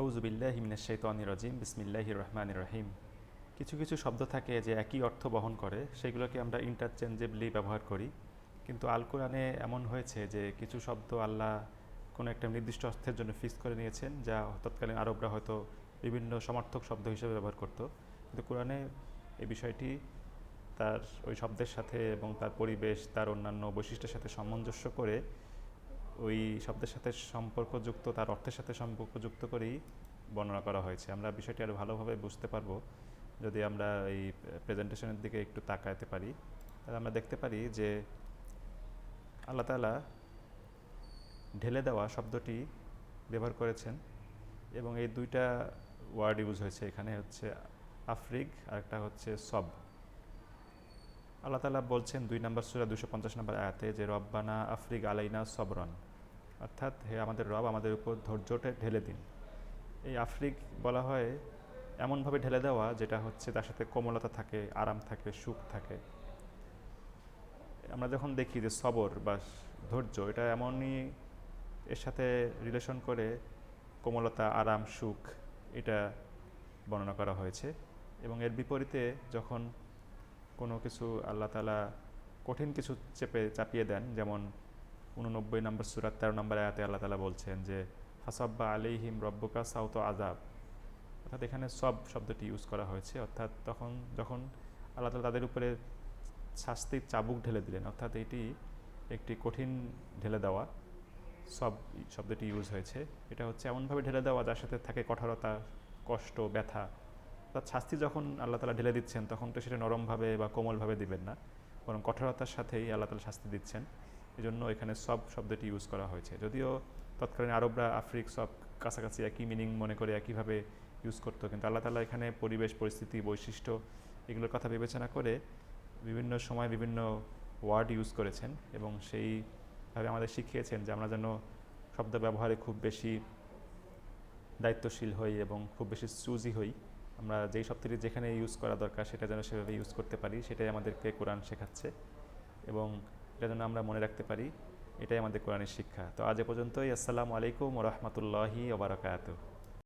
আউজুবিল্লাহ হিমিনাশাইতানি রাজিম বিসমিল্লাহ রহমান রহিম। কিছু কিছু শব্দ থাকে যে একই অর্থ বহন করে, সেগুলোকে আমরা ইন্টারচেঞ্জেবলি ব্যবহার করি। কিন্তু আল কোরআনে এমন হয়েছে যে কিছু শব্দ আল্লাহ কোনো একটা নির্দিষ্ট অর্থের জন্য ফিক্স করে নিয়েছেন, যা তৎকালীন আরবরা হয়তো বিভিন্ন সমর্থক শব্দ হিসেবে ব্যবহার করত। কিন্তু কোরআনে এই বিষয়টি তার ওই শব্দের সাথে এবং তার পরিবেশ, তার অন্যান্য বৈশিষ্ট্যের সাথে সামঞ্জস্য করে ওই শব্দের সাথে সম্পর্কযুক্ত, তার অর্থের সাথে সম্পর্কযুক্ত করেই বর্ণনা করা হয়েছে। আমরা বিষয়টি আরও ভালোভাবে বুঝতে পারব যদি আমরা এই প্রেজেন্টেশনের দিকে একটু তাকাতে পারি। তাহলে আমরা দেখতে পারি যে আল্লাহ তালা ঢেলে দেওয়া শব্দটি ব্যবহার করেছেন এবং এই দুইটা ওয়ার্ড ইউজ হয়েছে। এখানে হচ্ছে আফ্রিক আর একটা হচ্ছে সব। আল্লাহ তালা বলছেন, দুই নম্বর সুরা দুশো পঞ্চাশ নম্বর আয়াতে যে, রব্বানা আফ্রিক আলাইনা সবরন। অর্থাৎ হে আমাদের রব, আমাদের উপর ধৈর্যটা ঢেলে দিন। এই আফ্রিক বলা হয় এমনভাবে ঢেলে দেওয়া যেটা হচ্ছে তার সাথে কোমলতা থাকে, আরাম থাকে, সুখ থাকে। আমরা যখন দেখি যে সবর বা ধৈর্য, এটা এমনই এর সাথে রিলেশন করে কোমলতা, আরাম, সুখ, এটা বর্ণনা করা হয়েছে। এবং এর বিপরীতে যখন কোনো কিছু আল্লাহ তালা কঠিন কিছু চেপে চাপিয়ে দেন, যেমন উননব্বই নম্বর সুরাত তেরো নম্বর আয়াতে আল্লাহ তালা বলছেন যে হাসাব্বা আলিহিম রব্বকা সাউত আজাব অর্থাৎ এখানে সব শব্দটি ইউজ করা হয়েছে। অর্থাৎ তখন, যখন আল্লাহ তালা তাদের উপরে শাস্তির চাবুক ঢেলে দিলেন, অর্থাৎ এটি একটি কঠিন ঢেলে দেওয়া সব শব্দটি ইউজ হয়েছে। এটা হচ্ছে এমনভাবে ঢেলে দেওয়া যার সাথে থাকে কঠোরতা, কষ্ট, ব্যথা। অর্থাৎ শাস্তি যখন আল্লাহ তালা ঢেলে দিচ্ছেন, তখন তো সেটা নরমভাবে বা কোমলভাবে দিবেন না। বরং কঠোরতার সাথেই আল্লাহ তালা শাস্তি দিচ্ছেন। এই জন্য এখানে সব শব্দটি ইউজ করা হয়েছে। যদিও তৎকালীন আরবরা আফ্রিক সব কাছাকাছি একই মিনিং মনে করে একইভাবে ইউজ করতো, কিন্তু আল্লাহ তালা এখানে পরিবেশ, পরিস্থিতি, বৈশিষ্ট্য এগুলোর কথা বিবেচনা করে বিভিন্ন সময় বিভিন্ন ওয়ার্ড ইউজ করেছেন এবং সেইভাবে আমাদের শিখিয়েছেন যে আমরা যেন শব্দ ব্যবহারে খুব বেশি দায়িত্বশীল হই এবং খুব বেশি চুজি হই। আমরা যেই শব্দটি যেখানে ইউজ করা দরকার সেটা যেন সেভাবে ইউজ করতে পারি, সেটাই আমাদেরকে কোরআন শেখাচ্ছে এবং এটা যেন আমরা মনে রাখতে পারি, এটাই আমাদের কোরআনের শিক্ষা। তো আজ এ পর্যন্তই, আসসালামু আলাইকুম রহমতুল্লাহি ওবরাকাতু